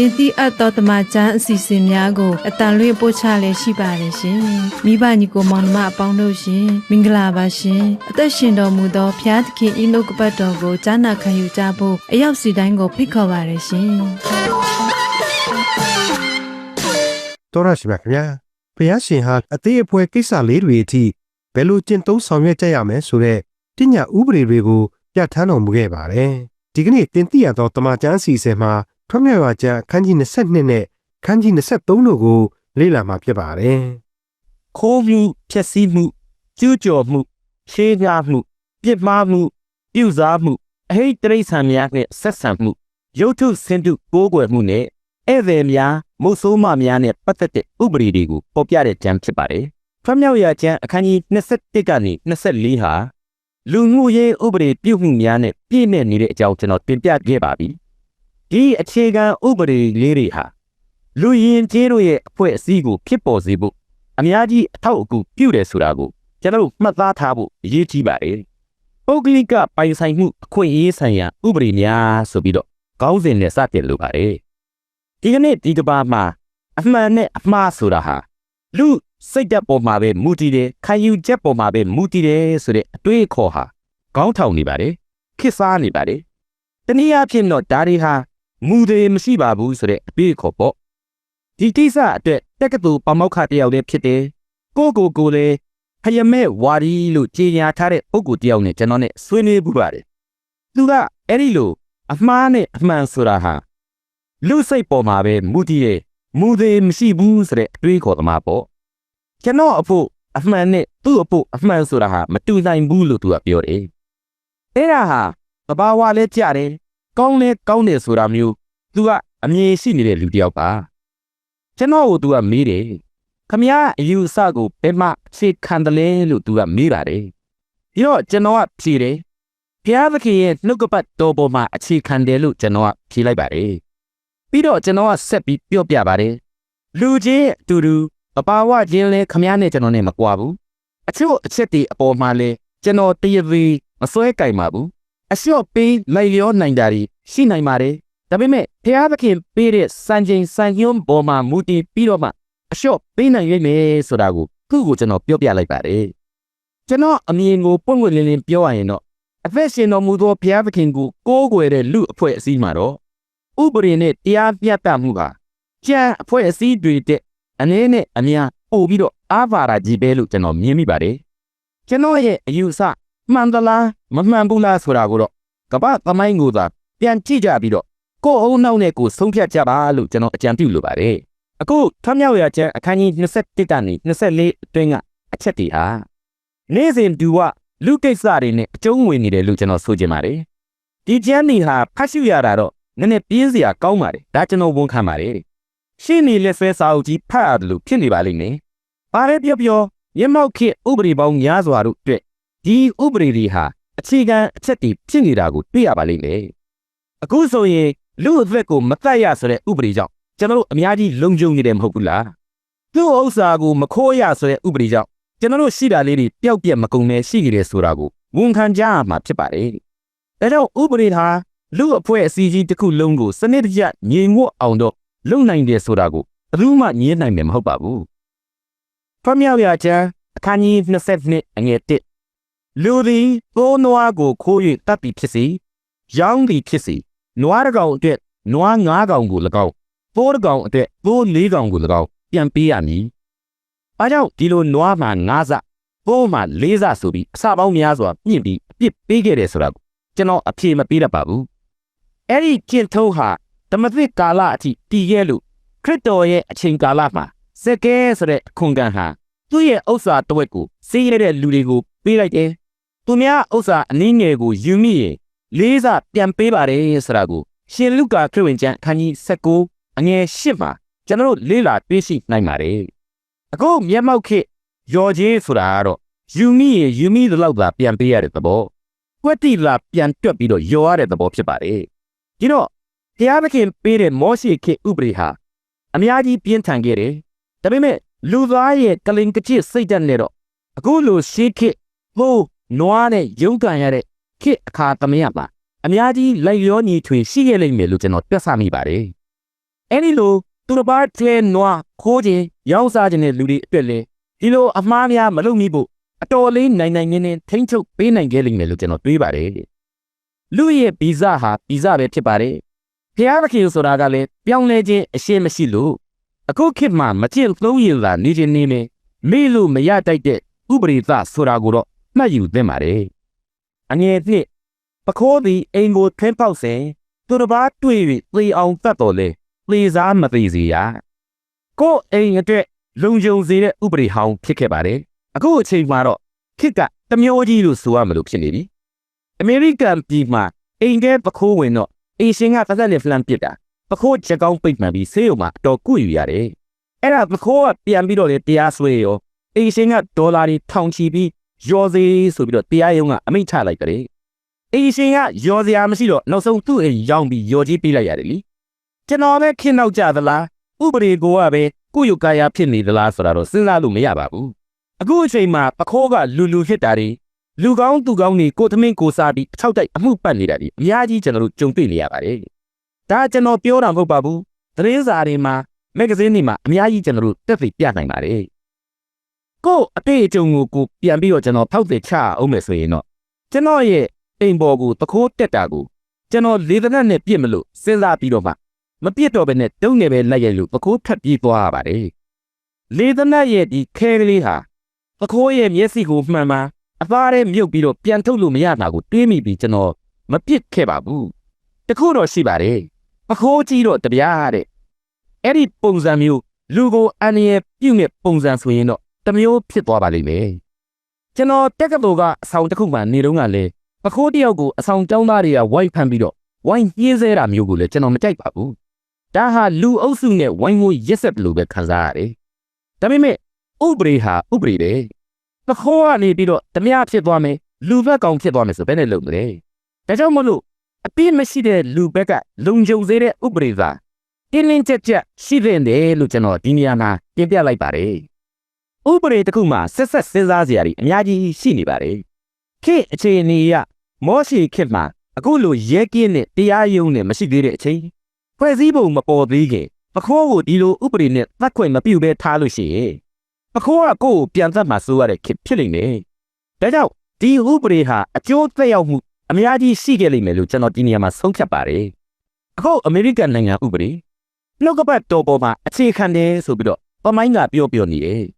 တင်တိအပ်သောတမချန်းအစီအစဉ်များကိုအတန်လွင့်ပို့ချလည်းရှိပါတယ်ရှင်။မိဘညီကိုမောင်နှမအပေါင်းတို့ရှင်မင်္ဂလာပါရှင်။အသက်ရှင်တော်မူသောဖျားသခင်ဤနှုတ်ကပတ်တော်ကိုကြားနာခံယူကြဖို့အရောက်စီတိုင်းကိုဖိတ်ခေါ်ပါတယ်ရှင်။တော်ရရှိပါခင်ဗျာဖះရှင်ဟာအသေးအဖွဲကိစ္စလေးတွေအထိဘယ်လိုကျင့်သုံးဆောင်ရွက်ကြရမယ်ဆိုတဲ့တညာဥပဒေတွေကိုပြဋ္ဌာန်းတော်မူခဲ့ပါတယ်ဒီကနေ့တင်ပြရသောတမန်ကျမ်းအစီအစဉ်မှာ ထွတ်မြောက်ရာကျမ်းအခန်းကြီး22နဲ့ခန်းကြီး23တို့ကိုလေ့လာမှာဖြစ်ပါတယ်ခိုးမှုဖြက်စီးမှုကျူးကျော်မှုရှေးပြားမှုပြစ်မှားမှုပြုစားမှုအဟိတ်တိရစ္ဆာန်များနဲ့ဆက်ဆံမှုရုပ်ထုဆင်းတုကိုးကွယ်မှုနဲ့ဧည့်သည်များမုတ်ဆိုးမများနဲ့ပတ်သက်တဲ့ဥပဒေတွေကိုပေါ်ပြတဲ့ကျမ်းဖြစ်ပါတယ်။ဖျောက်မြောက်ရာကျမ်းအခန်းကြီး21ကနေ24ဟာလူမှုရေးဥပဒေပြုမှုများနဲ့ပြည့်နေနေတဲ့အကြောင်းကျွန်တော်တင်ပြခဲ့ပါပြီ။ ဒီအခြေခံဥပဒေလေးတွေဟာလူရင်ကျေးတို့ရဲ့အဖွဲ့အစည်းကိုဖြစ်ပေါ်စေဖို့အများကြီးအထောက်အကူပြုတယ်ဆိုတာကိုကျွန်တော်တို့မှတ်သားထားဖို့အရေးကြီးပါတယ်။ပုဂ္ဂလိကပိုင်ဆိုင်မှုအခွင့်အရေးဆိုင်ရာဥပဒေများဆိုပြီးတော့ခေါင်းစဉ်နဲ့စတင်လိုပါတယ်။ဒီကနေ့ဒီကဘာမှာအမှန်နဲ့အမှားဆိုတာဟာလူစိတ်ဓာတ်ပေါ်မှာပဲမူတည်တယ်ခံယူချက်ပေါ်မှာပဲမူတည်တယ်ဆိုတဲ့အတွေးအခေါ်ဟာခေါင်းထောင်နေပါတယ်ခစ်စားနေပါတယ်တနည်းအားဖြင့်တော့ဒါတွေဟာ မူတွေမရှိပါဘူးဆိုတဲ့အတွေးအခေါ်ပေါ့ဒီကိစ္စအတွက်တက္ကသိုလ်ပမောက္ခတယောက်လည်းဖြစ်တယ်။ကိုကိုကိုလည်းဖယမဲဝါရီလို့ကြေညာထားတဲ့ပုဂ္ဂိုလ်တယောက်နဲ့ကျွန်တော်နဲ့ဆွေးနွေးပူပါတယ်။သူကအဲ့ဒီလိုအမှားနဲ့အမှန်ဆိုတာဟာလူစိတ်ပေါ်မှာပဲမူတည်ရဲ့မူသေးမရှိဘူးဆိုတဲ့အတွေးခေါ်သမားပေါ့။ကျွန်တော်အဖို့အမှန်နဲ့သူ့အဖို့အမှန်ဆိုတာဟာမတူနိုင်ဘူးလို့သူကပြောတယ်။အဲ့ဒါဟာသဘာဝလည်းကြတယ်။ ကောင်းလဲကောင်းတယ်ဆိုတာမျိုးသူကအမြင်ရှိနေတဲ့လူတစ်ယောက်ပါ။ကျွန်တော်ကိုသူကမေးတယ်ခမရအယူအဆကိုဘယ်မှအခြေခံတယ်လဲလို့သူကမေးပါတယ်ပြီးတော့ကျွန်တော်ကဖြေတယ်ဘုရားသခင်ရဲ့နှုတ်ကပတ်တော်ပေါ်မှာအခြေခံတယ်လို့ကျွန်တော်ကဖြေလိုက်ပါတယ်ပြီးတော့ကျွန်တော်ကဆက်ပြီးပြောပြပါတယ်လူချင်းအတူတူအပါဝချင်းလဲခမရနဲ့ကျွန်တော်နဲ့မကွာဘူးအချို့အချက်တွေအပေါ်မှာလဲကျွန်တော်တရသေးမစွဲကြိုင်ပါဘူး အလျှော့ပေးလိုက်လျောနိုင်တာတွေရှိနိုင်ပါတယ်ဒါပေမဲ့ဖျားသခင်ပေးတဲ့စံချိန်စံညွှန်းပေါ်မှာမူတည်ပြီးတော့မှအလျှော့ပေးနိုင်ရမယ်ဆိုတာကိုသူ့ကိုကျွန်တော်ပြောပြလိုက်ပါတယ်ကျွန်တော်အမြင်ကိုပွင့်ပွင့်လင်းလင်းပြောရရင်တော့အသက်ရှင်တော်မူသောဘုရားသခင်ကိုကိုးကွယ်တဲ့လူအဖွဲ့အစည်းမှာတော့ဥပဒေနဲ့တရားပြတ်တမှုကကြံအဖွဲ့အစည်းတွေတဲ့အနေနဲ့အများပို့ပြီးတော့အာဘာရာကြီးပဲလို့ကျွန်တော်မြင်မိပါတယ်ကျွန်တော်ရဲ့အယူအဆ မှန်သလားမမှန်ဘူးလားဆိုတာကိုတော့ကပ္ပသမိုင်းကိုသာပြန်ကြည့်ကြပြီးတော့ကိုယ်အုံနောက်နဲ့ကိုယ်ဆုံးဖြတ်ကြပါလို့ကျွန်တော်အကြံပြုလိုပါတယ်အခုထမြောက်ရကျန်အခန်းကြီး21ကနေ24အတွင်းကအချက်တွေဟာနေ့စဉ်ဒူဝလူကိစ္စတွေနဲ့အကျုံးဝင်နေတယ်လို့ကျွန်တော်ဆိုချင်ပါတယ်ဒီကျမ်းနေဟာဖတ်ရှုရတာတော့နည်းနည်းပြင်းစရာကောင်းပါတယ်ဒါကျွန်တော်ဝန်ခံပါတယ်ရှင်းနေလက်ဆွဲစာအုပ်ကြီးဖတ်ရတယ်လို့ဖြစ်နေပါလိမ့်မယ်ဘာပဲပြောပြောမျက်မှောက်ခေဥပဒေပေါင်းများစွာတို့အတွက် ဒီဥပဒေတွေဟာအခြေခံအချက်တွေဖြစ်နေတာကိုတွေ့ရပါလိမ့်မယ်အခုဆိုရင်လူအသက်ကိုမတတ်ရဆိုတဲ့ဥပဒေကြောင့်ကျွန်တော်တို့အများကြီးလုံခြုံနေတယ်မဟုတ်ဘူးလားသူ့ဥစ္စာကိုမခိုးရဆိုတဲ့ဥပဒေကြောင့်ကျွန်တော်တို့ရှိတာလေးတွေပျောက်ပြက်မကုန်နဲ့ရှိနေတယ်ဆိုတာကိုဝန်ခံကြရမှာဖြစ်ပါတယ်ဒါကြောင့်ဥပဒေဟာလူအဖွဲ့အစည်းကြီးတစ်ခုလုံးကိုစနစ်တကျငြိမ်ဝတ်အောင်တော့လုပ်နိုင်တယ်ဆိုတာကိုဘယ်သူမှငြင်းနိုင်မှာမဟုတ်ပါဘူးဖမြောက်ရချမ်းအခန်းကြီး22အငယ်1 လူသည်ကိုးနွားကိုခိုး၍တပ်ပြီးဖြစ်စီရောင်းသည်ဖြစ်စီနွားတစ်ကောင်အတွက်နွား၅ကောင်ကို၎င်းပိုးတစ်ကောင်အတွက်ပိုး၄ကောင်ကို၎င်းပြန်ပေးရမည်။အားကြောင့်ဒီလိုနွားမှာ၅စပိုးမှာ၄စဆိုပြီးအစပေါင်းများစွာမြင့်ပြီးအပြစ်ပေးခဲ့တယ်ဆိုတာကိုကျွန်တော်အဖြေမပေးတတ်ပါဘူး။အဲ့ဒီကျင့်ထုံးဟာဓမ္မသစ်ကာလအထိတည်ခဲ့လို့ခရစ်တော်ရဲ့အချိန်ကာလမှာစက်ကဲဆိုတဲ့အခွန်ကန်ဟာသူ့ရဲ့ဥစ္စာတစ်ဝက်ကိုစေးရတဲ့လူတွေကိုပေးလိုက်တယ်။ သူများဥစ္စာအနည်းငယ်ကိုယူမိရင်လေးစားပြန်ပေးပါတယ်ဆိုတာကိုရှင်လုကာခရစ်ဝင်ကျမ်းအခန်းကြီး19အငယ်8မှာကျွန်တော်တို့လေ့လာတွေ့ရှိနိုင်ပါတယ်အခုမျက်မှောက်ခေရော်ကြီးဆိုတာကတော့ယူမိရယူမိသလောက်သာပြန်ပေးရတဲ့သဘောကွက်တိလာပြန်တွက်ပြီးတော့ရော်ရတဲ့သဘောဖြစ်ပါတယ်ဒီတော့ဘုရားသခင်ပေးတဲ့မောရှိခေတ်ဥပဒေဟာအများကြီးပြင်းထန်ခဲ့တယ်။ဒါပေမဲ့လူသားရဲ့ကလင်ကချစ်စိတ်ဓာတ်နဲ့တော့အခုလိုရှေးခေတ်ဟိုး နွားနဲ့ရုန်းကန်ရတဲ့ခေတ်အခါသမယမှာအများကြီးလိုက်ရောညီထွေရှိခဲ့လိမ့်မယ်လို့ကျွန်တော်တွက်ဆမိပါတယ်။အဲဒီလိုသူတစ်ပါးထဲနွားခိုးခြင်းရောင်းစားခြင်းတဲ့လူတွေအတွက်လေဒီလိုအမှားများမလုပ်မိဖို့အတော်လေးနိုင်နိုင်နေနေထိမ့်ချုပ်ပေးနိုင်ခဲ့လိမ့်မယ်လို့ကျွန်တော်တွေးပါတယ်။လူရဲ့ဗီဇဟာဗီဇပဲဖြစ်ပါတယ်။ဖျားသခင်ဆိုတာကလည်းပြောင်းလဲခြင်းအရှင်းမရှိလို့အခုခေတ်မှာမကျင့်သုံးရလာနေခြင်းနေမယ်မေ့လို့မရတိုက်တဲ့ဥပရိသဆိုတာကိုတော့ မှတ်ယူသင့်ပါတယ်။အငယ်ဖြင့်ပခိုးသည်အိမ်ကိုထွင်းပေါက်စဉ်သူတစ်ပါးတွေ့၍သေအောင်တတ်တော်လေသေစားမသေးစေရ။ကိုယ်အိမ်အတွက်လုံခြုံစေတဲ့ဥပရိဟောင်းဖြစ်ခဲ့ပါတယ်။အခုအချိန်မှာတော့ခေတ်ကတမျိုးကြီးလို့ဆိုရမလို့ဖြစ်နေပြီ။အမေရိကန်ပြည်မှာအိမ်ထဲပခိုးဝင်တော့အင်ရှင်ကပတ်သက်နဲ့ဖလန်ပစ်တာပခိုးချက်ကောင်းပိတ်မှန်ပြီးဆေးရုံမှာအတော်ကုယူရတယ်။အဲ့ဒါပခိုးကပြန်ပြီးတော့လေတရားစွဲရောအင်ရှင်ကဒေါ်လာတွေထောင်ချီပြီး ရော်စေးဆိုပြီးတော့တရားရုံးကအမိန့်ချလိုက်တယ်။အင်ရှင်ကရော်စရာမရှိတော့နောက်ဆုံးသူ့အိမ်ရောင်းပြီးရော်ကြီးပေးလိုက်ရတယ်လीကျွန်တော်ပဲခင်းနောက်ကြသလားဥပဒေကိုကပဲကုယုကာယဖြစ်နေသလားဆိုတာတော့စဉ်းစားလို့မရပါဘူးအခုအချိန်မှာပခိုးကလူလူဖြစ်တာတွေလူကောင်းသူကောင်းတွေကိုသမင်းကိုစားပြီးအထောက်တိုက်အမှုပတ်နေတာတွေအများကြီးကျွန်တော်တို့ကြုံတွေ့နေရပါတယ်ဒါကျွန်တော်ပြောတာမဟုတ်ပါဘူးသတင်းစာတွေမှာမဂ္ဂဇင်းတွေမှာအများကြီးကျွန်တော်တို့တက်သိပြနိုင်ပါတယ် ကို့အတေးအကြုံကိုကိုပြန်ပြီးတော့ကျွန်တော်ထောက်သိချအောင်မယ်ဆိုရင်တော့ကျွန်တော်ရဲ့အိမ်ပေါ်ကိုတခိုးတက်တာကိုကျွန်တော်လေသနက်နဲ့ပြစ်မလို့စဉ်းစားပြီးတော့မှမပြစ်တော့ဘဲနဲ့တုံးငယ်ပဲလိုက်ရလို့ပခိုးထပ်ပြေးသွားရပါတယ်။လေသနက်ရဲ့ဒီခဲကလေးဟာပခိုးရဲ့မျက်စိကိုမှန်မှန်အသားထဲမြုပ်ပြီးတော့ပြန်ထုတ်လို့မရတာကိုတွေးမိပြီးကျွန်တော်မပြစ်ခဲ့ပါဘူး။တခုတော့ရှိပါတယ်။ပခိုးကြီးတော့တပြားတဲ့။အဲ့ဒီပုံစံမျိုးလူကိုအန်ရပြုတ်မဲ့ပုံစံဆိုရင်တော့ တမျိုးဖြစ်သွားပါလိမ့်မယ်။ကျွန်တော်တက်ကတူကအဆောင်တစ်ခုမှနေတော့ကလည်းပခိုးတယောက်ကိုအဆောင်ကျောင်းသားတွေကဝိုင်းဖမ်းပြီးတော့ဝိုင်းညှင်းဆဲတာမျိုးကိုလည်းကျွန်တော်မကြိုက်ပါဘူး။ဒါဟာလူအုပ်စုနဲ့ဝိုင်းဝန်းရက်ဆက်လို့ပဲခံစားရတယ်။ဒါပေမဲ့ဥပဒေဟာဥပဒေပဲ။ပခိုးကနေပြီးတော့ဓမြဖြစ်သွားမယ်လူဘက်ကောင်ဖြစ်သွားမယ်ဆိုဘယ်နဲ့လုပ်မလဲ။ဒါကြောင့်မလို့အပြစ်မရှိတဲ့လူဘက်ကလုံခြုံစေတဲ့ဥပဒေသာတင်းလင်းချက်ချက်ရှိတဲ့တယ်လို့ကျွန်တော်ဒီနေရာမှာပြင်ပြလိုက်ပါတယ်။ ဥပဒေတစ်ခုမှာဆက်ဆက်စဉ်းစားစရာတွေအများကြီးရှိနေပါတယ်။ခေတ်အခြေအနေအရမောရှိခေတ်မှာအခုလိုရဲကင်းနဲ့တရားရုံးနဲ့မရှိသေးတဲ့အချိန်ဖွဲ့စည်းပုံမပေါ်သေးခင်ပခိုးကိုဒီလိုဥပဒေနဲ့သတ်ခွင့်မပြုဘဲထားလို့ရှိရင်ပခိုးကကိုယ့်ကိုပြန်သတ်မှဆိုရတဲ့ခေတ်ဖြစ်လိမ့်မယ်။ဒါကြောင့်ဒီဥပဒေဟာအကျိုးသက်ရောက်မှုအများကြီးရှိခဲ့လိမ့်မယ်လို့ကျွန်တော်ဒီနေရာမှာဆုံးဖြတ်ပါတယ်။အခုအမေရိကန်နိုင်ငံဥပဒေနှုတ်ကပတ်တော်ပေါ်မှာအခြေခံတယ်ဆိုပြီးတော့ပမိုင်းကပြောပြောနေတယ်။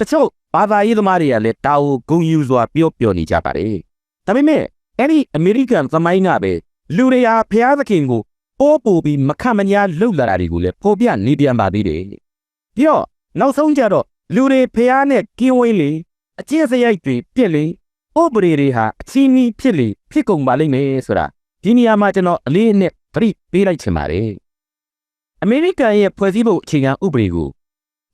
တချို့ဘာသာရေးသမားတွေကလည်းတာဝဂုံယူစွာပြောပြောနေကြပါတယ်။ဒါပေမဲ့အဲ့ဒီအမေရိကန်သမိုင်းကပဲလူတွေဟာဖျားသခင်ကိုပိုးပူပြီးမခမညာလှုပ်လာတာတွေကိုလည်းပေါ်ပြနေပြန်ပါသေးတယ်။ပြီးတော့နောက်ဆုံးကြတော့လူတွေဖျားနဲ့ကင်းဝေးလေအကျင့်စရိုက်တွေပြစ်လေဥပဒေတွေဟာအချင်းကြီးဖြစ်လေဖြစ်ကုန်ပါလိမ့်မယ်ဆိုတာဒီနေရာမှာကျွန်တော်အလေးနဲ့ပြိပေးလိုက်ချင်ပါတယ်။အမေရိကန်ရဲ့ဖွဲ့စည်းပုံအခြေခံဥပဒေကို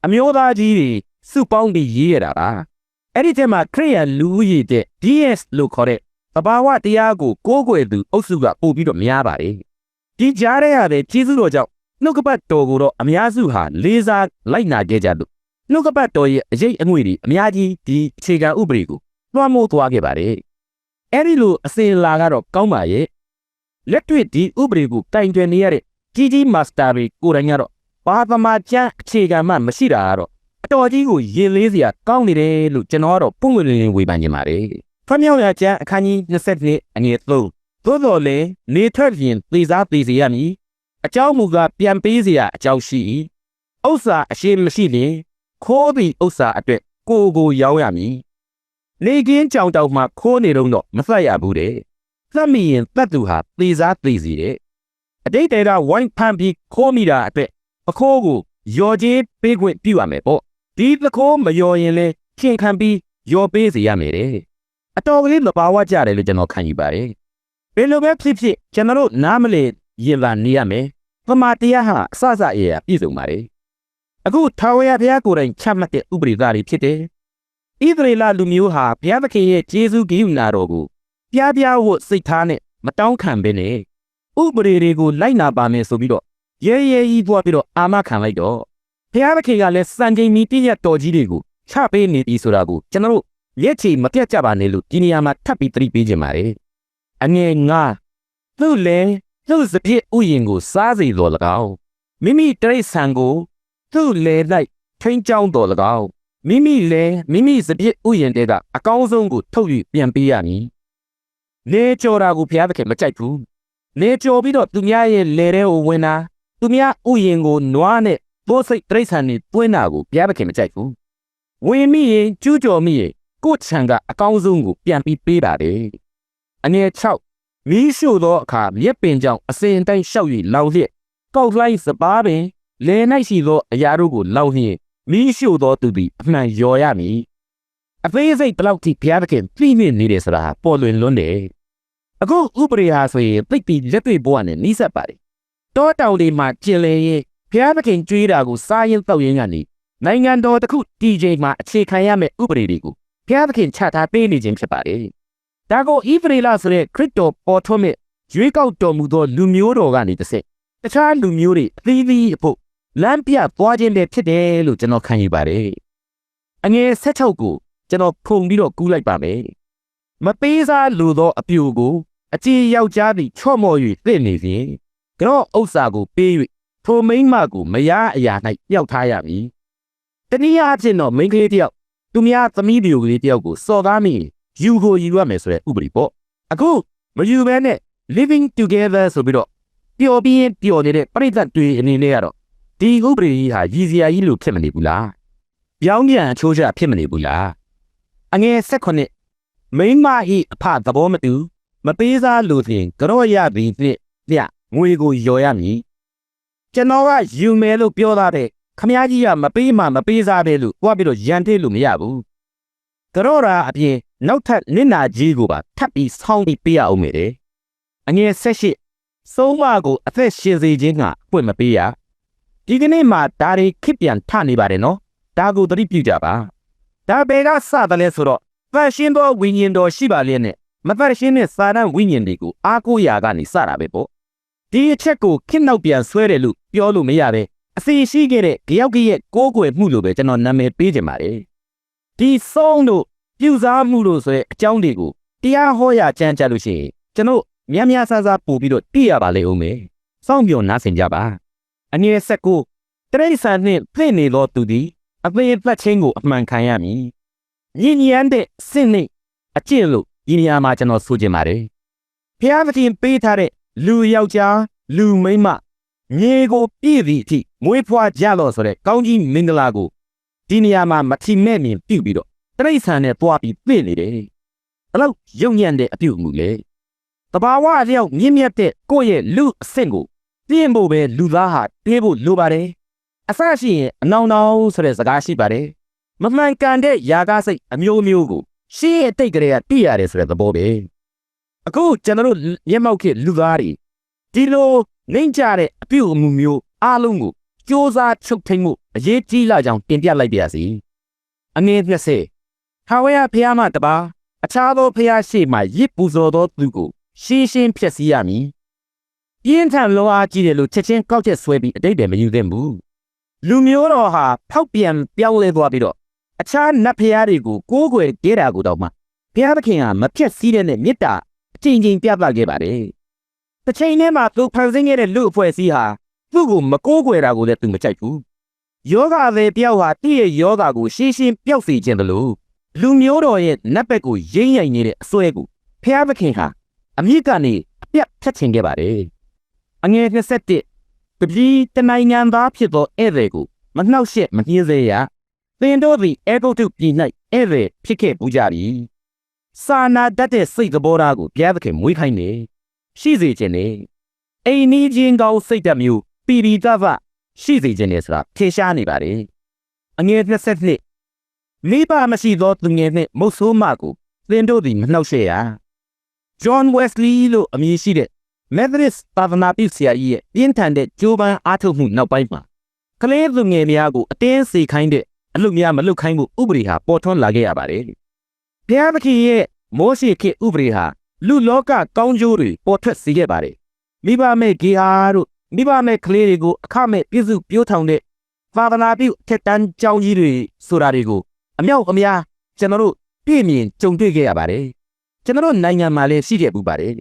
အမျိုးသားကြီးတွေ စုပေါင်းပြီးရေးရတာပါ။အဲ့ဒီထဲမှာခရိယန်လူဦးရေတဲ့ DS လို့ခေါ်တဲ့တဘာဝတရားကိုကိုးကွယ်သူအုပ်စုကပို့ပြီးတော့များပါတယ်။ဒီကြားထဲရတဲ့ကျေးဇူးတော်ကြောင့်နှုတ်ကပတ်တော်ကိုတော့အများစုဟာလေးစားလိုက်နာကြကြလို့နှုတ်ကပတ်တော်ရဲ့အရေးအငွေတွေအများကြီးဒီအခြေခံဥပဒေကိုလွှမ်းမိုးသွားခဲ့ပါတယ်။အဲဒီလိုအစဉ်အလာကတော့ကောင်းပါရဲ့။လက်တွေ့ဒီဥပဒေကိုတိုင်တွင်နေရတဲ့ကြီးကြီးမာစတာတွေကိုယ်တိုင်ကတော့ဘာသမကျန်းအခြေခံမှမရှိတာကတော့ အတော်ကြီးကိုရင်လေးစရာကောင်းနေတယ်လို့ကျွန်တော်ကတော့ပုံမှန်လင်းလင်းဝေဖန်နေပါတယ်။ဖမြောက်ရကျန်းအခန်းကြီး22အငယ်3သို့တော်လည်းနေထွက်ရင်သေစားသေစေရမည်။အเจ้าမူကပြန်ပေးเสียအเจ้าရှိ၏။ဥစ္စာအရှိမရှိလျင်ခိုးပြီးဥစ္စာအတွက်ကိုကိုရောင်းရမည်။နေကင်းကြောင်တောင်မှခိုးနေတော့မဆက်ရဘူးတဲ့။သတ်မိရင်တတ်သူဟာသေစားသေစီတဲ့။အတိတ်တေတာဝိုင်းဖန်ပြီးခိုးမိတာအတွက်အခိုးကိုယော်ကြီးပေးခွင့်ပြုရမယ်ပေါ့။ ဒီသခိုးမယော်ရင်လဲခင်ခံပြီးယော်ပေးစီရမယ်တဲ့အတော်ကလေးမပါဝကြတယ်လို့ကျွန်တော်ခံယူပါတယ်ဘယ်လိုပဲဖြစ်ဖြစ်ကျွန်တော်တို့နားမလည်ရင်သာနေရမယ်ပမာတရားဟာအစစအရာပြည့်စုံပါတယ်အခုထာဝရဘုရားကိုယ်တိုင်ချမှတ်တဲ့ဥပဒေသားတွေဖြစ်တယ်ဣသရေလလူမျိုးဟာဘုရားသခင်ရဲ့ကျေးဇူးဂရုဏာတော်ကိုပြားပြားဝတ်စိတ်ထားနဲ့မတောင်းခံဘဲနဲ့ဥပဒေတွေကိုလိုက်နာပါမယ်ဆိုပြီးတော့ရဲရဲကြီးပွားပြီးတော့အာမခံလိုက်တော့ ဖျားသခင်ကလည်းစံချိန်မီတည့်ရတော်ကြီးတွေကိုချပေးနေပြီဆိုတာကိုကျွန်တော်တို့ရက်ချီမပြတ်ကြပါနဲ့လို့ဒီနေရာမှာထပ်ပြီးသတိပေးခြင်းပါတယ်အငယ်ငါသူ့လဲသူ့စပြည့်ဥယျင်ကိုစားစီတော်၎င်းမိမိတရိษံကိုသူ့လဲလိုက်ထိန်းချောင်းတော်၎င်းမိမိလဲမိမိစပြည့်ဥယျင်တဲကအကောင်းဆုံးကိုထုတ်ယူပြန်ပေးရမည်လေကြော်တာကိုဘုရားသခင်မကြိုက်ဘူးလေကြော်ပြီးတော့သူများရဲ့လေထဲကိုဝင်တာသူများဥယျင်ကိုနွားနဲ့ ပိုးစိတ်တရိษံတွေတွင်းတာကိုဘုရားသခင်မကြိုက်ဘူးဝင်မိရင်ကျူးကျော်မိရင်ကိုယ့်ခြံကအကောင်းဆုံးကိုပြန်ပြီးပေးပါတယ်အငယ်6မီးရှို့သောအခါမြက်ပင်ကြောင့်အစဉ်တိုင်းလျှောက်၍လောင်လျက်ကောက်လိုက်စပါးပင်လဲ၌ရှိသောအရာတို့ကိုလောင်လျက်မီးရှို့သောသူသည်အမှန်လျော်ရမည်အသေးစိတ်ဘယ်လောက်ထိဘုရားသခင်ပြည့်နေနေတယ်ဆိုတာပေါ်လွင်လွန်းတယ်အခုဥပရိဟာဆိုရင်သိပ်ပြီးလက်တွေ့ဘဝနဲ့နှိစက်ပါတယ်တောတောင်လေးမှာကျင်လည်ရင် ဘုရားသခင်ကြွေးတာကိုစားရင်တောက်ရင်ကနေနိုင်ငံတော်တစ်ခု DJ မှာအခြေခံရမယ့်ဥပဒေတွေကိုဘုရားသခင်ချထားပေးနေခြင်းဖြစ်ပါတယ်ဒါကိုဣသရေလဆိုတဲ့ခရစ်တော်ပေါ်ထွန်းမဲ့ရွေးကောက်တော်မူသောလူမျိုးတော်ကနေတစ်ဆက်တခြားလူမျိုးတွေအသီးသီးအဖို့လမ်းပြသွားခြင်းပဲဖြစ်တယ်လို့ကျွန်တော်ခံယူပါတယ်အငယ်16ကိုကျွန်တော်ဖုန်ပြီးတော့ကူးလိုက်ပါမယ်မပေးစားလိုသောအပြူကိုအကြည်ယောက်ျားသည်ချော့မော်၍သိနေစဉ်ကတော့ဥစ္စာကိုပေး၍ ထိုမိန်းမကိုမရအရာ၌ပျောက်ထားရမည်တနည်းအားဖြင့်တော့မိန်းကလေးတယောက်သူများသမီးပြိုကလေးတယောက်ကိုစော်ကားမိယူကိုယူရမယ်ဆိုတဲ့ဥပဒေပေါ့အခုမယူဘဲနဲ့ living together ဆိုပြီးတော့ပျော်ပြီးရင်ပျော်နေတဲ့ပြိဿတွေအနေနဲ့ကတော့ဒီဥပဒေကြီးဟာရည်စရာကြီးလို့ဖြစ်မနေဘူးလားပြောင်းပြန်အချိုးချဖြစ်မနေဘူးလားအငယ်၁၈မိန်းမဤအဖသဘောမတူ မပေးစားလို့ဖြင့်ကြော့ရသည်ဖြင့်ညငွေကိုလျော်ရမည် ကျွန်တော်ကယူမယ်လို့ပြောတာတဲ့ခမ ्या ကြီးကမပေးမှမပေးစားတယ်လို့ပြောပြီးတော့ရန်သေးလို့မရဘူးကြော့ရာအပြင်နောက်ထပ်နစ်နာကြီးကိုပါထပ်ပြီးဆောင်းပြီးပေးရအောင်မယ်တဲ့အငယ်၁၈ဆုံးမကိုအသက်ရှင်စေခြင်းကပွင့်မပေးရဒီကနေ့မှဒါတွေခစ်ပြန်ထနေပါတယ်နော်ဒါကိုသတိပြုကြပါဒါဘယ်ကစတယ်လဲဆိုတော့ဖန်ရှင်သောဝိညာဉ်တော်ရှိပါလျက်နဲ့မဖန်ရှင်တဲ့စာတန်ဝိညာဉ်တွေကိုအားကိုးရာကနေစတာပဲပေါ့ဒီအချက်ကိုခစ်နောက်ပြန်ဆွဲတယ်လို့ ပြောလို့မရပဲအစီရှိခဲ့တဲ့ကြောက်ကြီးရဲ့ကိုးကွယ်မှုလို့ပဲကျွန်တော်နာမည်ပေးချင်ပါတယ်ဒီဆုံးတို့ပြုစားမှုလို့ဆိုတဲ့အကြောင်းတွေကိုတရားဟောရကြမ်းကြလို့ရှိရင်ကျွန်တော်များများဆဆပို့ပြီးတော့သိရပါလေဦးမယ်စောင့်ပြောနားဆင်ကြပါအငယ်ဆက်ကိုတရိษံနှင့်ပြင့်နေသောသူသည်အသေးသက်ချင်းကိုအမှန်ခံရမည်ညဉ့်ညမ်းတဲ့စင့်နှင့်အကျင့်လို့ဒီနေရာမှာကျွန်တော်ဆိုချင်ပါတယ်ဖျားသခင်ပေးထားတဲ့လူယောက်ျားလူမိန်းမ မြေကိုပြည့်သည့်အထိမွေးဖွားကြတော့ဆိုတဲ့ကောင်းကြီးမင်္ဂလာကိုဒီနေရာမှာမထီမဲ့မြင်ပြုတ်ပြီးတော့တရိษံနဲ့တွားပြီးပြင့်နေတယ်ဘလို့ယုံညံ့တဲ့အပြုတ်မှုလေတဘာဝအလျောက်မြင့်မြတ်တဲ့ကိုယ့်ရဲ့လူအဆင့်ကိုပြင့်ဖို့ပဲလူသားဟာတေးဖို့လိုပါတယ်အဆရှိရင်အနောင်နောင်ဆိုတဲ့စကားရှိပါတယ်မမှန်ကန်တဲ့ຢာကားစိတ်အမျိုးမျိုးကိုရှေ့ရဲ့တိတ်ကလေးကပြရတယ်ဆိုတဲ့သဘောပဲအခုကျွန်တော်တို့မျက်မှောက်ခေတ်လူသားတွေဒီလို နှိမ့်ကြတဲ့အပြုအမူမျိုးအားလုံးကိုစ조사ချုပ်ထိန်မှုအရေးကြီးလာကြောင်းတင်ပြလိုက်ပါရစီအငယ်20ထာဝရဘုရားမှတပါအခြားသောဘုရားရှိမှရစ်ပူဇော်သောသူကိုရှင်းရှင်းဖြည့်ဆည်းရမည်ပြင်းထန်လောအားကြီးတယ်လို့ချက်ချင်းကောက်ချက်ဆွဲပြီးအတိတ်တယ်မယူသင့်ဘူးလူမျိုးတော်ဟာဖောက်ပြန်ပြောင်းလဲသွားပြီးတော့အခြားနတ်ဖျားတွေကိုကိုးကွယ်ကြတာကိုတော့မှဘုရားသခင်ကမဖြတ်စည်းတဲ့နဲ့မေတ္တာအချိန်ချင်းပြသခဲ့ပါတယ်။ တစ်ချိန်တည်းမှာသူဖန်ဆင်းခဲ့တဲ့လူအဖွဲ့အစည်းဟာသူ့ကိုမကိုးကွယ်တာကိုလည်းသူမကြိုက်ဘူး။ယောဂသည်ပြောက်ဟာတည့်ရဲ့ယောဂကိုရှင်းရှင်းပျောက်စေခြင်းတလို့လူမျိုးတော်ရဲ့နတ်ဘက်ကိုရိမ့်ရိုင်နေတဲ့အစွဲကိုဘုရားသခင်ဟာအမြင့်ကနေအပြတ်ဖြတ်ချင်ခဲ့ပါတယ်။အငယ်27တပည့်တနိုင်ငံသားဖြစ်သောဧည့်သည်ကိုမနှောက်ယှက်မနှင်းစေရသင်တို့သည်အေဂုတ်တုပြည်၌ဧည့်သည်ဖြစ်ခဲ့ပူကြပြီစာနာတတ်တဲ့စိတ်သဘောထားကိုဘုရားသခင်မွေးခိုင်းတယ် ရှိစေခြင်းနဲ့အိမ်နီးချင်းကောင်းစိတ်ဓာတ်မျိုးပီပီတဗရှိစေခြင်းနဲ့ဆိုတာထေရှားနေပါတယ်အငယ်20နှစ်မိဘမရှိသောသူငယ်နှင့်မုတ်ဆိုးမကိုသင်တို့သည်မနှောက်ယှက်ရ John Wesley လို့အမည်ရှိတဲ့ Methodist သာသနာပြုဆရာကြီးရဲ့ပြင်းထန်တဲ့ကြိုးပမ်းအားထုတ်မှုနောက်ပိုင်းမှာကလေးသူငယ်များကိုအတင်းစေခိုင်းတဲ့အလုပ်များမလုပ်ခိုင်းမှုဥပဒေဟာပေါ်ထွန်းလာခဲ့ရပါတယ်။ဘုရားသခင်ရဲ့မောရှေခေတ်ဥပဒေဟာ လူလောကကောင်းကျိုးတွေပေါ်ထွက်စေခဲ့ပါတယ်မိဘမဲ့ဂေဟာတို့မိဘမဲ့ကလေးတွေကိုအခမဲ့ပြည့်စုံပြိုးထောင်တဲ့သာသနာပြုထက်တန်းကျောင်းကြီးတွေဆိုတာတွေကိုအမြောက်အများကျွန်တော်တို့တွေ့မြင်ကြုံတွေ့ခဲ့ရပါတယ်ကျွန်တော်တို့နိုင်ငံမှာလည်းရှိခဲ့ပူပါတယ်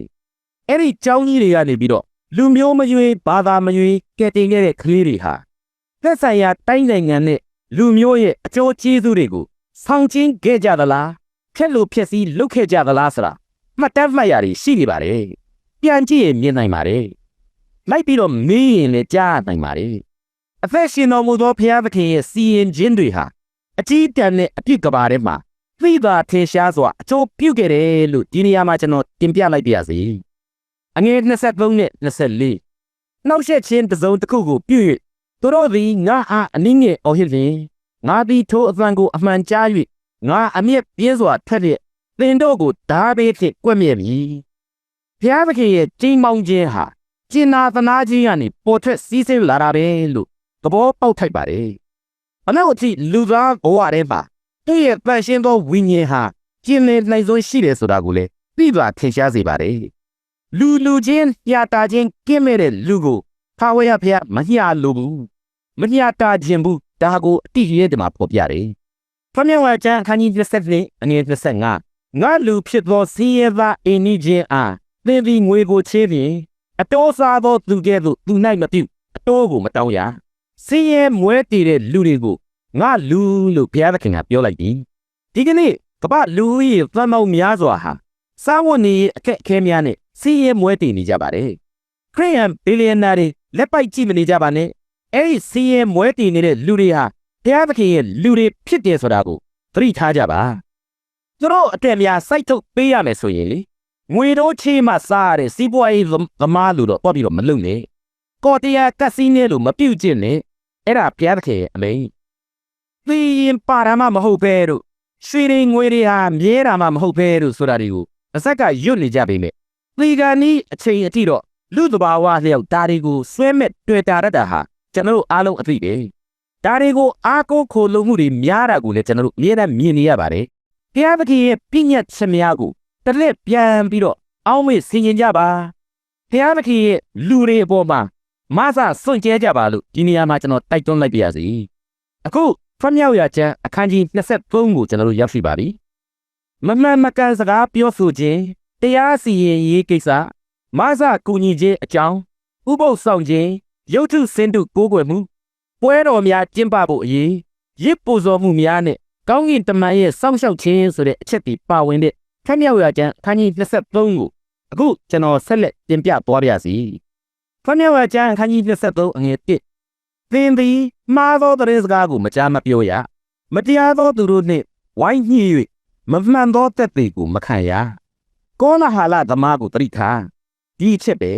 အဲ့ဒီကျောင်းကြီးတွေကနေပြီးတော့လူမျိုးမရွေးဘာသာမရွေးကဲတင်ခဲ့တဲ့ကလေးတွေဟာသက်ဆိုင်ရာတိုင်းနိုင်ငံနဲ့လူမျိုးရဲ့အကျိုးကျေးဇူးတွေကိုဆောင်ကျင်းခဲ့ကြသလားဖက်လို့ဖက်စီးလုပ်ခဲ့ကြသလားဆိုတာ မှတ်တမ်းမှတ်ရတွေရှိနေပါတယ်ပြန်ကြည့်ရင်မြင်နိုင်ပါတယ်လိုက်ပြီးတော့မေးရင်လည်းကြားနိုင်ပါတယ်အသက်ရှင်တော်မူသောဘုရားသခင်ရဲ့စီရင်ခြင်းတွေဟာအကြီးတန်းနဲ့အပြစ်ကဘာထဲမှာသိသာထင်ရှားစွာအကျိုးပြုခဲ့တယ်လို့ဒီနေရာမှာကျွန်တော်တင်ပြလိုက်ပါရစေအငယ်23နဲ့24နောက်ဆက်ချင်းတစ်စုံတစ်ခုကိုပြု၍သူတို့သည်ငါအားအနည်းငယ်အော်ဟစ်လျင်ငါသည်ထိုအသံကိုအမှန်ကြား၍ငါအမျက်ပြင်းစွာထက်လျက် သင်တို့ကိုဓာဘေးဖြင့်ကွက်မြက်မည်ဘုရားသခင်ရဲ့ကြီးမောင်းခြင်းဟာကျင်နာသနာခြင်းကနေပေါ်ထွက်စည်းစိမ်လာတာပဲလို့သဘောပေါက်ထိုက်ပါတယ်အနောက်အထိလူသားဘဝထဲမှာသူ့ရဲ့ပန့်ရှင်းသောဝိညာဉ်ဟာကျင်လည်နိုင်စွမ်းရှိတယ်ဆိုတာကိုလည်းသိပါထင်ရှားစေပါတယ်လူလူချင်းပြတာချင်းကင်းမဲ့တဲ့လူကိုဖာဝရဖျားမညှာလိုဘူးမညှာတာခြင်းဘူးဒါကိုအတိရဲတမှာပေါ်ပြတယ်ဖျက်ဝါချန်ခန်းကြီး27အငယ်25 ငါလူဖြစ်သောစီးရဲသားအင်းကြီးချင်းအားသင်သည်ငွေကိုချေးပြီးအတော်စားသောသူကဲ့သို့သူ၌မပြုအတော်ကိုမတောင်းရစီးရဲမွဲတည်တဲ့လူတွေကိုငါလူလို့ဘုရားသခင်ကပြောလိုက်ပြီဒီကနေ့ကမ္ဘာလူကြီးသံမောင်များစွာဟာစားဝတ်နေရေးအခက်အခဲများနဲ့စီးရဲမွဲတည်နေကြပါတယ်ခရိယန်ဘီလီယံနာတွေလက်ပိုက်ကြည့်မနေကြပါနဲ့အဲ့ဒီစီးရဲမွဲတည်နေတဲ့လူတွေဟာဘုရားသခင်ရဲ့လူတွေဖြစ်တယ်ဆိုတာကိုသတိထားကြပါ သူတို့အတက်များစိုက်ထုတ်ပေးရမယ်ဆိုရင်လေငွေတော့ချေးမှစားရတဲ့စီးပွားရေးသမားလို့တော့တော့ပြီးတော့မလုပ်နဲ့ကော်တရားကက်စီနိုလို့မပြုတ်ကျင့်နဲ့အဲ့ဒါဘုရားသခင်ရဲ့အမိန်သီရင်ပါရမမဟုတ်ပဲတို့ရွှေတွေငွေတွေဟာမြဲတာမှမဟုတ်ပဲတို့ဆိုတာတွေကိုအဆက်ကရွတ်နေကြပေမဲ့သီကနီးအချိန်အထိတော့လူတဘာဝလျောက်ဒါတွေကိုဆွဲမဲ့တွေ့တာရတာဟာကျွန်တော်တို့အားလုံးအသိပဲဒါတွေကိုအားကိုးခိုလုံမှုတွေများတာကိုလည်းကျွန်တော်တို့အမြဲတမ်းမြင်နေရပါတယ် ဘုရားသခင်ရဲ့ပြည့်ညတ်ချက်များကိုတလက်ပြန်ပြီးတော့အောင်းမေ့ဆင်ခြင်ကြပါဘုရားသခင်ရဲ့လူတွေအပေါ်မှာမဆစွန့်ကြဲကြပါလို့ဒီနေရာမှာကျွန်တော်တိုက်တွန်းလိုက်ပါရစေအခုဖတ်မြောက်ရချမ်းအခန်းကြီး23ကိုကျွန်တော်တို့ရောက်ရှိပါပြီမမှန်မကန်စကားပြောဆိုခြင်းတရားစီရင်ရေးကိစ္စမဆကူညီခြင်းအကြောင်းဥပုသ်ဆောင်ခြင်းရုပ်ထုစင်တုကိုးကွယ်မှုပွဲတော်များကျင်းပဖို့အရေးရစ်ပူဇော်မှုများနဲ့ ကောင်းကင်တမန်ရဲ့စောင့်ရှောက်ခြင်းဆိုတဲ့အချက်တွေပါဝင်တဲ့ဖတ်မြောက်ရချမ်းအခန်းကြီး23ကိုအခုကျွန်တော်ဆက်လက်တင်ပြသွားပါရစေဖတ်မြောက်ရချမ်းအခန်းကြီး23အငယ်1သင်သည်မှားသောသတင်းစကားကိုမကြားမပြောရမတရားသောသူတို့နှင့်ဝိုင်းညှိ၍မမှန်သောတက်တွေကိုမခံရကောလာဟာလသမားကိုတရိထားဒီအချက်ပဲ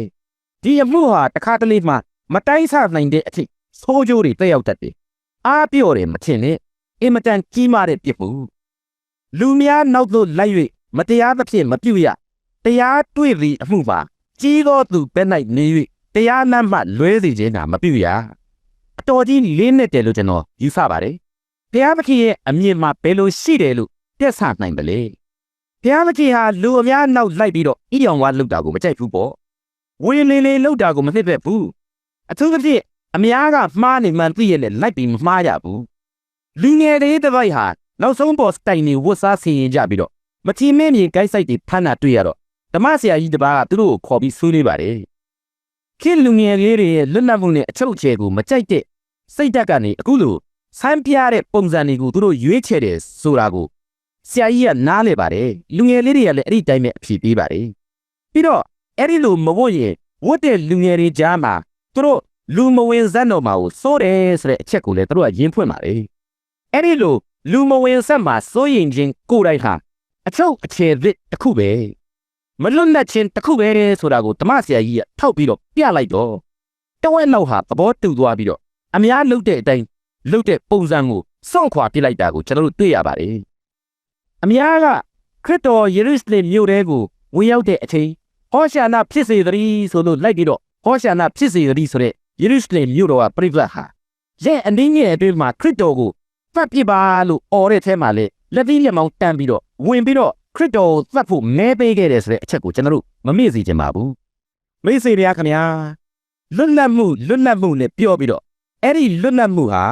ဒီအမှုဟာတခါတလေမှမတိုင်းဆနိုင်တဲ့အထိဆိုးကျိုးတွေတက်ရောက်တတ်တယ်အားပြော့တယ်မထင်နဲ့ အင်မတန်ကြီးမားတဲ့ပြစ်မှုလူများနောက်သို့လိုက်၍မတရားသဖြင့်မပြုရတရားတွေ့သည့်အမှုမှာကြီးသောသူပဲ၌နေ၍တရားနှမ်းမှလွဲစေခြင်းသာမပြုရအတော်ကြီးလေးနဲ့တယ်လို့ကျွန်တော်ယူဆပါတယ်ဘုရားသခင်ရဲ့အမြင်မှာဘယ်လိုရှိတယ်လို့တက်ဆနိုင်ပါလေဘုရားသခင်ဟာလူအများနောက်လိုက်ပြီးတော့ဣယောင်ဝါလောက်တာကိုမကြိုက်ဘူးပေါ့ဝေလေလေလောက်တာကိုမနှစ်သက်ဘူးအထူးသဖြင့်အများကမှားနေမှန်းသိရလေလိုက်ပြီးမမှားရဘူး လူငယ်တွေတစ်ပိုက်ဟာနောက်ဆုံးပေါ်စတိုင်နေဝတ်စားဆင်ရင်ကြပြီးတော့မချီမဲမြင်ကိုက်ဆိုင်တွေဖမ်းတာတွေ့ရတော့ဓမ္မဆရာကြီးတစ်ပါးကသူတို့ကိုခေါ်ပြီးဆွေးနွေးပါတယ်ခင်လူငယ်လေးတွေရဲ့လွတ်လပ်မှုနဲ့အချုပ်ချယ်ကိုမကြိုက်တဲ့စိတ်ဓာတ်ကနေအခုလိုဆန်းပြတဲ့ပုံစံတွေကိုသူတို့ရွေးချယ်တယ်ဆိုတာကိုဆရာကြီးကနားလေပါတယ်လူငယ်လေးတွေကလည်းအဲ့ဒီတိုင်းပဲအဖြေပေးပါတယ်ပြီးတော့အဲ့ဒီလိုမဝတ်ရင်ဝတ်တဲ့လူငယ်တွေကြားမှာသူတို့လူမဝင်ဇက်တော်မှာကိုစိုးတယ်ဆိုတဲ့အချက်ကိုလည်းသူတို့ကယင်းဖွင့်ပါတယ် အဲ့ဒီလိုလူမဝင်ဆက်မှာစိုးရင်ချင်းကိုယ်တိုင်ဟာအချုပ်အခြေသစ်တစ်ခုပဲမလွတ်လပ်ခြင်းတစ်ခုပဲဆိုတာကိုဓမ္မဆရာကြီးကထောက်ပြီးတော့ပြလိုက်တော့တဝက်လောက်ဟာသဘောတူသွားပြီးတော့အများလုတ်တဲ့အတိုင်းလုတ်တဲ့ပုံစံကိုစောင့်ခွာပြလိုက်တာကိုကျွန်တော်တို့တွေ့ရပါတယ်အများကခရစ်တော်ယေရုရှလင်မြို့ထဲကိုဝင်ရောက်တဲ့အချိန်ဟောရှာနာဖြစ်စေသတည်းဆိုလို့လိုက်ပြီးတော့ဟောရှာနာဖြစ်စေသတည်းဆိုတဲ့ယေရုရှလင်မြို့တော်ကပြိဗတ်ဟာရဲ့အနည်းငယ်အတွင်းမှာခရစ်တော်ကို ဖတ်ပြပါလို့អော်တဲ့အထဲမှာလေလက်သီးလက်မောင်းတန်းပြီးတော့ဝင်ပြီးတော့ခရစ်တော်ကိုသတ်ဖို့မဲပေးခဲ့တယ်ဆိုတဲ့အချက်ကိုကျွန်တော်တို့မမေ့စေချင်ပါဘူးမိတ်ဆွေများခင်ဗျာလွတ်လပ်မှုလွတ်လပ်မှုနဲ့ပြောပြီးတော့အဲ့ဒီလွတ်လပ်မှုဟာ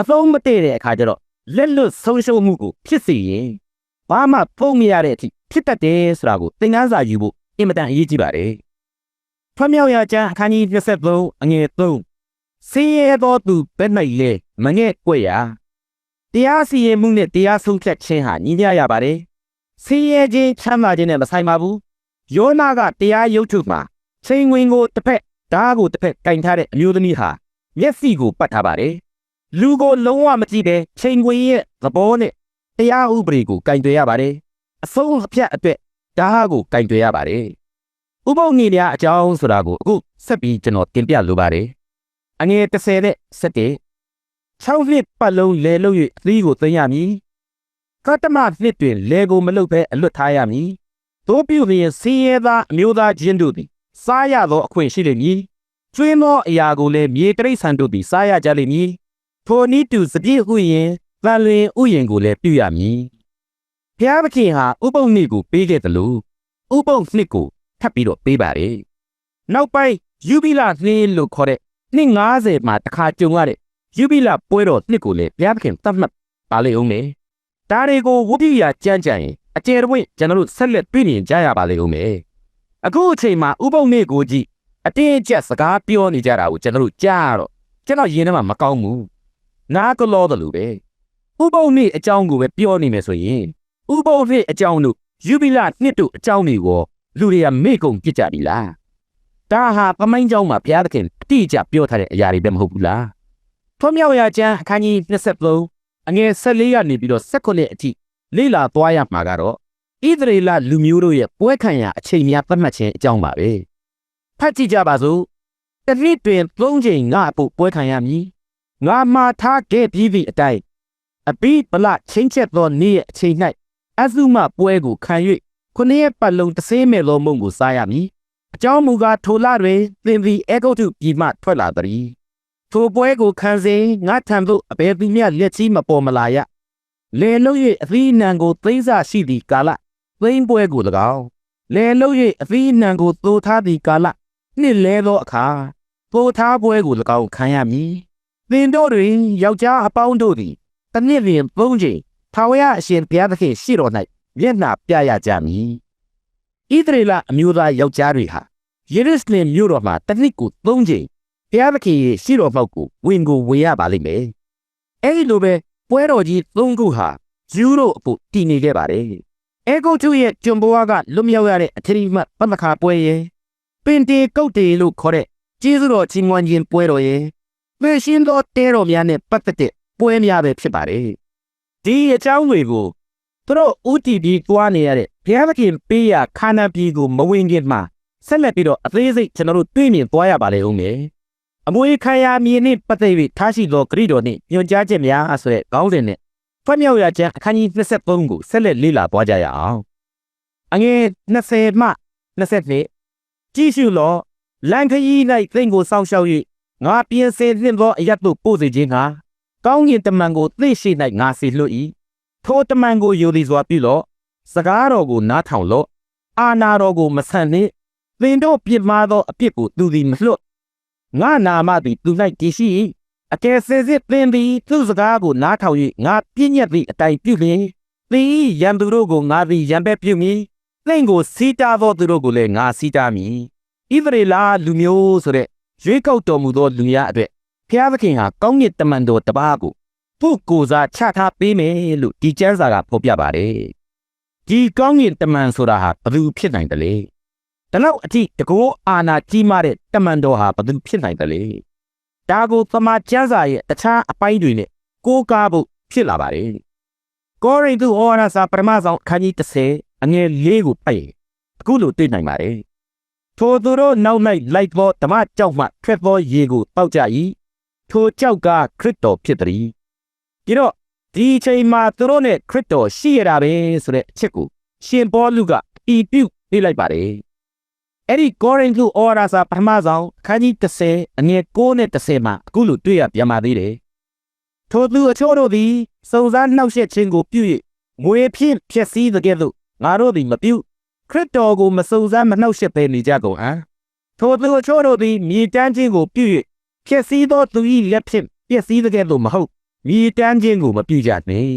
အသုံးမတည့်တဲ့အခါကျတော့လက်လွတ်ဆုံးရှုံးမှုကိုဖြစ်စေရင်ဘာမှပုံမရတဲ့အထိဖြစ်တတ်တယ်ဆိုတာကိုသင်ခန်းစာယူဖို့အင်မတန်အရေးကြီးပါတယ်။ဖွံ့မြောက်ရာကျမ်းအခန်းကြီး23အငယ်3ဆင်းရဲသောသူဘက်၌လေမငဲ့ကွက်ရာ တရားစီရင်မှုနဲ့တရားဆုံးဖြတ်ခြင်းဟာညီမျှရပါတယ်။ဆင်းရဲခြင်းချမ်းသာခြင်းနဲ့မဆိုင်ပါဘူး။ယောနာကတရားရုပ်ထုမှာချိန်ဝင်ကိုတစ်ဖက်ဓာတ်ကိုတစ်ဖက်ကင်ထားတဲ့အမျိုးသမီးဟာမျက်စိကိုပတ်ထားပါတယ်။လူကိုလုံးဝမကြည့်ပဲချိန်ဝင်ရဲ့သဘောနဲ့တရားဥပဒေကိုကင်တွယ်ရပါတယ်။အဆုံးအဖြတ်အတွက်ဓာတ်ကိုကင်တွယ်ရပါတယ်။ဥပုပ်ငေများအကြောင်းဆိုတာကိုအခုဆက်ပြီးကျွန်တော်တင်ပြလိုပါတယ်။အငယ်30နဲ့7 6နှစ်ပတ်လုံးလဲလို့၍အသီးကိုသိမ်းရမည်။ကတ္တမနှစ်တွင်လဲကိုမလုပ်ဘဲအလွတ်ထားရမည်။သို့ပြုလျင်ဆင်းရဲသားအမျိုးသားချင်းတို့သည်စားရသောအခွင့်ရှိလိမ့်မည်။ကျွင်းသောအရာကိုလည်းမြေတိရစ္ဆာန်တို့သည်စားရကြလိမ့်မည်။ထိုနည်းတူစပြည့်ဥယျင်တန်လွင်ဥယျင်ကိုလည်းပြုရမည်။ဘုရားသခင်ဟာဥပုံနှစ်ကိုပေးခဲ့တယ်လို့ဥပုံနှစ်ကိုထပ်ပြီးတော့ပေးပါတယ်။နောက်ပိုင်းယူဘီလာနှစ်လို့ခေါ်တဲ့နှစ်90မှာတစ်ခါကြုံရတဲ့ ယူဘီလာပွဲတော်နှစ်ကိုလည်းဘုရားသခင်သတ်မှတ်ပါလေဦးမယ်။ဒါတွေကိုဝိပယကြမ်းကြမ်းရင်အကျယ်တဝင့်ကျွန်တော်တို့ဆက်လက်တွေ့မြင်ကြရပါလေဦးမယ်။အခုအချိန်မှာဥပုံနေ့ကိုကြည့်အတင်းအကျပ်စကားပြောနေကြတာကိုကျွန်တော်တို့ကြားရတော့ကျွန်တော်ရင်ထဲမှာမကောင်းဘူး။နားကလောတယ်လို့ပဲ။ဥပုံနေ့အကြောင်းကိုပဲပြောနေမယ်ဆိုရင်ဥပုံနေ့အကြောင်းတို့ယူဘီလာနှစ်တို့အကြောင်းတွေကိုလူတွေကမေ့ကုန်ပြစ်ကြပြီလား။ဒါဟာပမိုင်းเจ้าမှာဘုရားသခင်အတိအကျပြောထားတဲ့အရာတွေပဲမဟုတ်ဘူးလား။ ထွံ့မြောက်ရာကျမ်းအခန်းကြီး23အငယ်14ကနေပြီးတော့18အထိလေ့လာသွားရမှာကတော့ဣသရေလလူမျိုးတို့ရဲ့ပွဲခံရအချိန်များသတ်မှတ်ခြင်းအကြောင်းပါပဲ။ဖတ်ကြည့်ကြပါစို့။တစ်နှစ်တွင်၃ချိန်ငါအဖို့ပွဲခံရမည်။ငါမှာထားခဲ့ပြီးသည့်အတိုင်းအဘိဗလချင်းချက်သောနေ့ရဲ့အချိန်၌အသုမပွဲကိုခံ၍ခုနှစ်ရက်ပတ်လုံးတဆေးမဲ့သောမုံကိုစားရမည်။အကြောင်းမူကားထိုလတွင်သင်သည်အေဂုတ်တုပြည်မှထွက်လာသည်။ ထိုပွဲကိုခံစဉ်ငါထံသို့အဘယ်သူမျှလက်ကြီးမပေါ်မလာရ။လေလုံး၍အသီးနှံကိုသိမ်းစားရှိသည့်ကာလသိမ်းပွဲကို၎င်းလေလုံး၍အသီးနှံကိုသိုထားသည့်ကာလနှစ်လဲသောအခါသိုထားပွဲကို၎င်းခံရမည်။သင်တို့တွင်ယောက်ျားအပေါင်းတို့သည်တစ်နှစ်တွင်သုံးချိန်ထာဝရအရှင်ဘုရားသခင်ရှိတော်၌မျက်နှာပြရကြမည်။ဣသရေလအမျိုးသားယောက်ျားတွေဟာယေရုရှလင်မြို့တော်မှာတစ်နှစ်ကိုသုံးချိန် ဘုရားသခင်ရဲ့ရှိတော်မောက်ကိုဝင်ကိုဝင်ရပါလိမ့်မယ်။အဲဒီလိုပဲပွဲတော်ကြီးသုံးခုဟာယူရိုအဖို့တည်နေခဲ့ပါတယ်။အဲဂုတ်ထုရဲ့ကျွန်ဘွားကလွတ်မြောက်ရတဲ့အထရီမတ်ပမခါပွဲရဲ့ပင်တေကုတ်တေလို့ခေါ်တဲ့ကျေးဇူးတော်ကြီးမွန်ခြင်းပွဲတော်ရဲ့ပင်ရှင်တော်တဲတော်များနဲ့ပတ်သက်တဲ့ပွဲများပဲဖြစ်ပါတယ်။ဒီအကြောင်းတွေကိုသူတို့ UTB တွားနေရတဲ့ဘုရားသခင်ပေးရခန္ဓာပြည်ကိုမဝင်ခင်မှာဆက်လက်ပြီးတော့အသေးစိတ်ကျွန်တော်တို့တွေ့မြင်သွားရပါလေဦးမယ်။ အမွေခံရမြေနှင့်ပတ်သက်ပြီးထားရှိသောဂရိတော်နှင့်ညွှန်ကြားချက်များဆိုတဲ့ခေါင်းစဉ်နဲ့ဖွံ့မြောက်ရကျမ်းအခန်းကြီး23ကိုဆက်လက်လေ့လာသွားကြရအောင်။အငယ်20မှ22ကြည့်ရှုလောလန်ခရီး၌သင်ကိုစောင့်ရှောက်၍ငါပြင်ဆင်သင့်သောအရတ်တို့ပို့စေခြင်းကကောင်းကင်တမန်ကိုသိရှိ၌ငါစီလွတ်၏ထိုတမန်ကိုယူသည်စွာပြုလော့စကားတော်ကိုနားထောင်လော့အာနာတော်ကိုမဆန့်နှင့်သင်တို့ပြစ်မှားသောအပြစ်ကိုသူသည်မလွတ် ငါနာမသည်သူ၌တည်ရှိ၏အကယ်စင်စစ်သင်သည်သူစကားကိုနားထောင်၍ငါပြည့်ညက်သည့်အတိုင်းပြုလျင်သင်၏ရန်သူတို့ကိုငါသည်ရန်ဘက်ပြုမည်သင်ကိုစီးတားသောသူတို့ကိုလည်းငါစီးတားမည်ဣသရေလလူမျိုးဆိုတဲ့ရွေးကောက်တော်မူသောလူများအတွက်ဖျားသခင်ဟာကောင်းကင်တမန်တော်တပါးကိုပုဂ်ကိုယ်စားချထားပေးမယ်လို့ဒီကျမ်းစာကဖော်ပြပါတယ်ဒီကောင်းကင်တမန်ဆိုတာဟာဘယ်သူဖြစ်နိုင်တယ်လဲ ဒါတော့အထိတကောအာနာကြီးမားတဲ့တမန်တော်ဟာဘယ်သူဖြစ်နိုင်တယ်လဲဒါကိုသမာကျမ်းစာရဲ့တခြားအပိုင်းတွေနဲ့ကိုးကားဖို့ဖြစ်လာပါတယ်ကောရိန္သုဩဝါဒစာပထမဆုံးခန်းကြီး30အငယ်၄ကိုပိုက်အခုလိုတွေ့နိုင်ပါတယ်ထိုသူတို့နောက်၌လိုက်သောဓမ္မကြောက်မှထွက်သောရေကိုတောက်ကြ၏ထိုကြောက်ကခရစ်တော်ဖြစ်သည်ဒီတော့ဒီအချိန်မှာသူတို့နဲ့ခရစ်တော်ရှိရတာပဲဆိုတဲ့အချက်ကိုရှင်ပေါလုကဤပြုပေးလိုက်ပါတယ် အဲ့ဒီကောရိန္သုဩဝါဒစာပထမဆုံးအခန်းကြီး30အငယ်9နဲ့10မှာအခုလိုတွေ့ရပြန်ပါသေးတယ်ထိုသူအချို့တို့သည်စုံစမ်းနှောက်ယှက်ခြင်းကိုပြု၍ငွေဖြင့်ဖျက်ဆီးသကဲ့သို့ငါတို့သည်မပြုခရစ်တော်ကိုမစုံစမ်းမနှောက်ယှက်ဘဲနေကြကုန်ဟံထိုသူအချို့တို့သည်မြေတန်းခြင်းကိုပြု၍ဖြစ်စည်းသောသူ၏လက်ဖြင့်ပျက်စီးတဲ့ကဲ့သို့မဟုတ်မြေတန်းခြင်းကိုမပြုကြနှင့်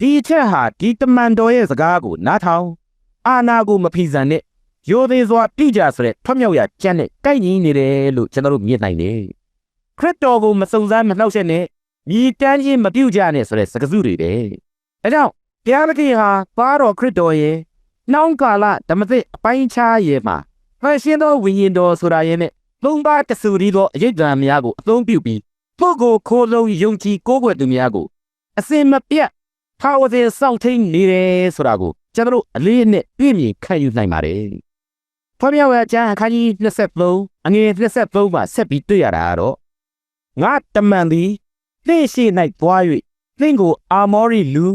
ဒီအချက်ဟာဒီတမန်တော်ရဲ့စကားကိုနားထောင်အာနာကိုမဖီဆန်နဲ့ ရိုသေစွာပြုကြဆိုတဲ့ထွတ်မြောက်ရာကြမ်းနဲ့တိုက်ညီနေတယ်လို့ကျွန်တော်တို့မြင်နိုင်တယ်ခရစ်တော်ကိုမစုံစမ်းမနှောက်ယှက်နဲ့မြေတန်းခြင်းမပြုကြနဲ့ဆိုတဲ့စကားစုတွေပဲဒါကြောင့်ဘုရားသခင်ဟာပါတော်ခရစ်တော်ရဲ့နှောင်းကာလဓမ္မသစ်အပိုင်းခြားရဲ့မှာဖန်ရှင်းသောဝိညာဉ်တော်ဆိုတာရဲ့နဲ့သုံးပါးတဆူရီသောအရေးတံများကိုအသုံးပြုပြီးပုဂ္ဂိုလ်ခိုးလုံးယုံကြည်ကိုးကွယ်သူများကိုအစင်မပြတ်ထာဝရစောင့်ထိန်နေတယ်ဆိုတာကိုကျွန်တော်တို့အလေးနဲ့ပြည့်မြင်ခံယူနိုင်ပါတယ်။ ဖော်ပြဝကျမ်းအခန်းကြီး23အငယ်23မှာဆက်ပြီးတွေ့ရတာကတော့ငါတမန်သည်သင်ရှိ၌သွား၍သင်ကိုအာမောရီလူ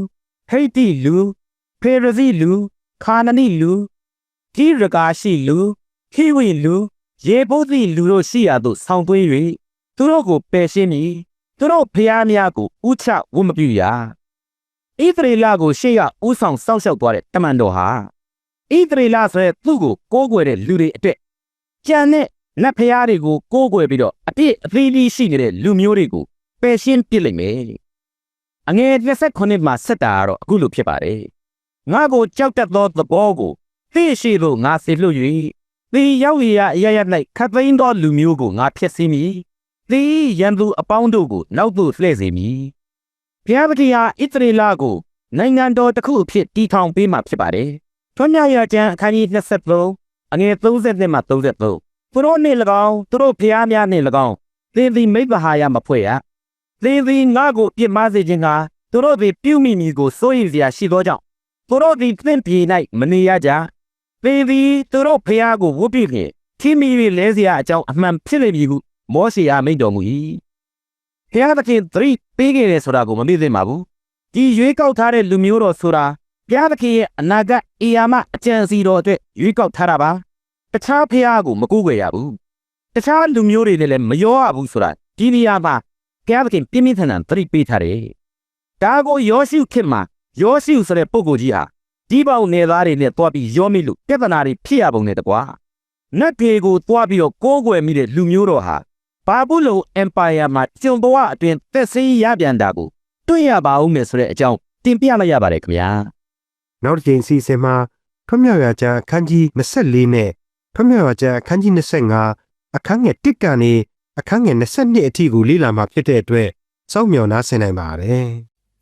ဟိတ်တိလူဖေရဇီလူခါနနီလူခိရကာရှိလူခိဝိလူရေဘုဒ္ဓီလူတို့ရှိရာသို့ဆောင်းသွင်း၍သူတို့ကိုပယ်ရှင်းမည်သူတို့ဖျားများကိုဥချဝတ်မပြုရဣသရေလကိုရှေ့ရဥဆောင်စောက်ရှောက်သွားတဲ့တမန်တော်ဟာ ဣသရေလဆိုတဲ့သူ့ကိုကိုးကွယ်တဲ့လူတွေအတွက်ကြံတဲ့နတ်ဖျားတွေကိုကိုးကွယ်ပြီးတော့အပြစ်အသီးသီးရှိနေတဲ့လူမျိုးတွေကိုပယ်ရှင်းပစ်လိုက်မယ်အငယ်29မှာဆက်တာကတော့အခုလိုဖြစ်ပါတယ်ငါကိုကြောက်တတ်သောသဘောကိုသိရှိလို့ငါစေလွှတ်၍သင်ရောက်ရအရရ၌ခတ်သိမ်းသောလူမျိုးကိုငါဖျက်ဆီးမည်သင်၏ရန်သူအပေါင်းတို့ကိုနောက်သို့လှည့်စေမည်ဘုရားသခင်ဟာဣသရေလကိုနိုင်ငံတော်တစ်ခုအဖြစ်တည်ထောင်ပေးမှာဖြစ်ပါတယ် ထွန်းမြရကျမ်းအခန်းကြီး23အငယ်30မှ33သူတို့နှင့်၎င်းသူတို့ဖျားများနှင့်၎င်းသင်သည်မိဘဟာယမဖွဲ့ရသင်သည်ငါ့ကိုပြစ်မှားစေခြင်းကသူတို့သည်ပြုမိမည်ကိုစိုးရိမ်စရာရှိသောကြောင့်သူတို့သည်သင်ပြေ၌မနေရကြသင်သည်သူတို့ဖျားကိုဝုတ်ပြီးဖြင့်ခိမိ၍လဲစရာအကြောင်းအမှန်ဖြစ်လိမ့်မည်ဟုမောရှေအားမိန့်တော်မူ၏ဖျားသခင်သတိပေးခဲ့တယ်ဆိုတာကိုမမေ့သင့်ပါဘူးဒီရွေးကောက်ထားတဲ့လူမျိုးတော်ဆိုတာ ဘုရားသခင်ရဲ့အနာဂတ်အေယာမအကြံစီတော်အတွက်ရွေးကောက်ထားတာပါတခြားဖျားကိုမကူးွယ်ရဘူးတခြားလူမျိုးတွေနဲ့လည်းမရောရဘူးဆိုတာဒီနေရာမှာဘုရားသခင်ပြင်းပြင်းထန်ထန်သတိပေးထားတယ်ဒါကိုယောရှုခေတ်မှာယောရှုဆိုတဲ့ပုဂ္ဂိုလ်ကြီးဟာဒီပေါင်နေသားတွေနဲ့တွားပြီးရောမိလို့ပြဿနာတွေဖြစ်ရပုံနဲ့တကွာနတ်တွေကိုတွားပြီးတော့ကိုးကွယ်မိတဲ့လူမျိုးတော်ဟာဘာဘူးလုံအမ်ပါယာမှာကျုံဘဝအတွင်းသက်ဆင်းရပြန်တာကိုတွေ့ရပါဦးမယ်ဆိုတဲ့အကြောင်းတင်ပြလိုက်ရပါတယ်ခင်ဗျာ နောက်တစ်ချိန်စီစဉ်မှာထွတ်မြောက်ရာကျမ်းအခန်းကြီး24နဲ့ထွတ်မြောက်ရာကျမ်းအခန်းကြီး25အခန်းငယ်1ကနေအခန်းငယ်22အထိကိုလေ့လာမှာဖြစ်တဲ့အတွက်စောင့်မျှော်နားဆင်နိုင်ပါတယ်။